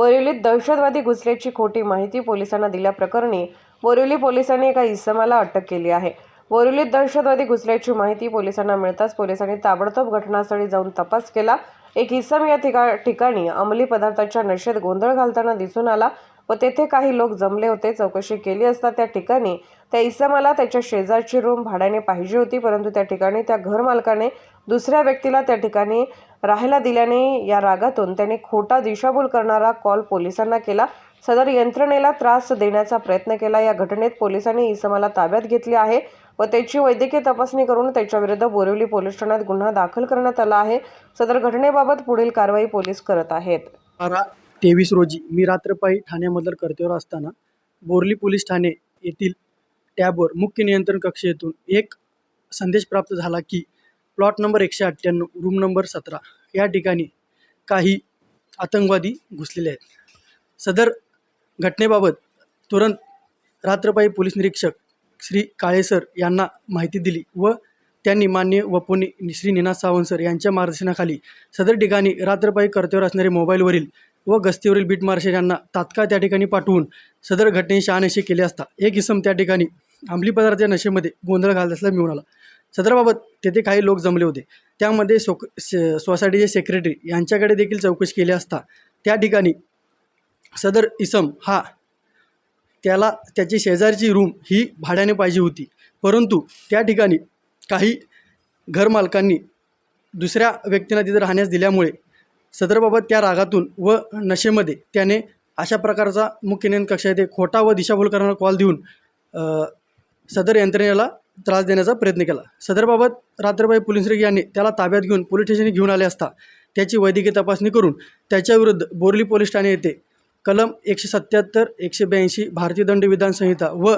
बोरिवलीत दहशतवादी घुसल्याची खोटी माहिती पोलिसांना दिल्याप्रकरणी बोरिवली पोलिसांनी एका इसमाला अटक केली आहे. बोरिवलीत दहशतवादी घुसल्याची माहिती पोलिसांना मिळताच पोलिसांनी ताबडतोब घटनास्थळी जाऊन तपास केला. एक इसम या ठिका ठिकाणी अंमली पदार्थाच्या नशेत गोंधळ घालताना दिसून आला. व तेथे काही लोक जमले होते चौकशी केली असता त्या ठिकाणी. त्या इसमाला त्याच्या शेजारची रूम भाड्याने पाहिजे होती परंतु त्या ठिकाणी त्या घरमालकाने दुसऱ्या व्यक्तीला त्या ठिकाणी राहायला दिल्याने या रागातून त्याने खोटा दिशाभूल करणारा कॉल पोलिसांना केला. सदर यंत्रणेला त्रास देण्याचा प्रयत्न केला. या घटनेत पोलिसांनी इसमाला ताब्यात घेतले आहे व त्याची वैद्यकीय तपासणी करून त्याच्याविरुद्ध बोरिवली पोलीस ठाण्यात गुन्हा दाखल करण्यात आला आहे. सदर घटनेबाबत पुढील कारवाई पोलीस करत आहेत. तेवीस रोजी मी रात्रपाई ठाण्यामधील कर्तव्यावर असताना बोर्ली पोलीस ठाणे येथील टॅबवर मुख्य नियंत्रण कक्ष येथून एक संदेश प्राप्त झाला की प्लॉट नंबर एकशे अठ्ठ्याण्णव रूम नंबर सतरा या ठिकाणी काही आतंकवादी घुसलेले आहेत. सदर घटनेबाबत तुरंत रात्रपायी पोलीस निरीक्षक श्री काळेसर यांना माहिती दिली व त्यांनी मान्य वपोनी श्री निनाद सावंत सर यांच्या मार्गदर्शनाखाली सदर ठिकाणी रात्रपाई कर्तव्यावर असणारे मोबाईलवरील व गस्तीवरील बीट मार्शल यांना तात्काळ त्या ठिकाणी पाठवून सदर घटनेची शहानिशा केली असता. एक इसम त्या ठिकाणी अंमली पदार्थाच्या नशेमध्ये गोंधळ घालत असल्याला मिळून आला. सदरबाबत तेथे काही लोक जमले होते. त्यामध्ये सोक स- सोसायटीचे सेक्रेटरी यांच्याकडे देखील चौकशी केली असता त्या ठिकाणी सदर इसम हा त्याला त्याची शेजारची रूम ही भाड्याने पाहिजे होती. परंतु त्या ठिकाणी काही घरमालकांनी दुसऱ्या व्यक्तींना तिथं राहण्यास दिल्यामुळे सदरबाबत त्या रागातून व नशेमध्ये त्याने अशा प्रकारचा मुख्य नियंत्रण कक्ष येथे खोटा व दिशाभूल करणारा कॉल देऊन सदर यंत्रणेला त्रास देण्याचा प्रयत्न केला. सदरबाबत रात्रबाई पोलीस यांनी त्याला ताब्यात घेऊन पोलीस स्टेशनला घेऊन आले असता त्याची वैद्यकीय तपासणी करून त्याच्याविरुद्ध बोर्ली पोलीस ठाणे येथे कलम एकशे सत्याहत्तर एकशे ब्याऐंशी भारतीय दंड विधानसंहिता व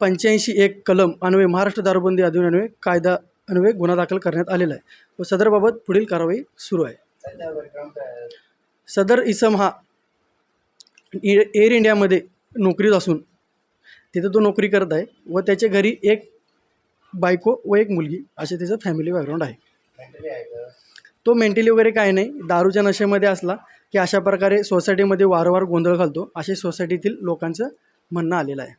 पंच्याऐंशी एक कलम अन्वये महाराष्ट्र दारूबंदी अधिनियम अन्वये कायदा अन्वये गुन्हा दाखल करण्यात आलेला आहे. व सदरबाबत पुढील कारवाई सुरू आहे. सदर इसम हा एअर इंडियामध्ये नोकरीत असून तिथं तो नोकरी करत आहे व त्याच्या घरी एक बायको व एक मुलगी असे त्याचं फॅमिली बॅकग्राऊंड आहे. तो मेंटली वगैरे काय नाही. दारूच्या नशेमध्ये असला की अशा प्रकारे सोसायटीमध्ये वारंवार गोंधळ घालतो असे सोसायटीतील लोकांचं म्हणणं आलेलं आहे.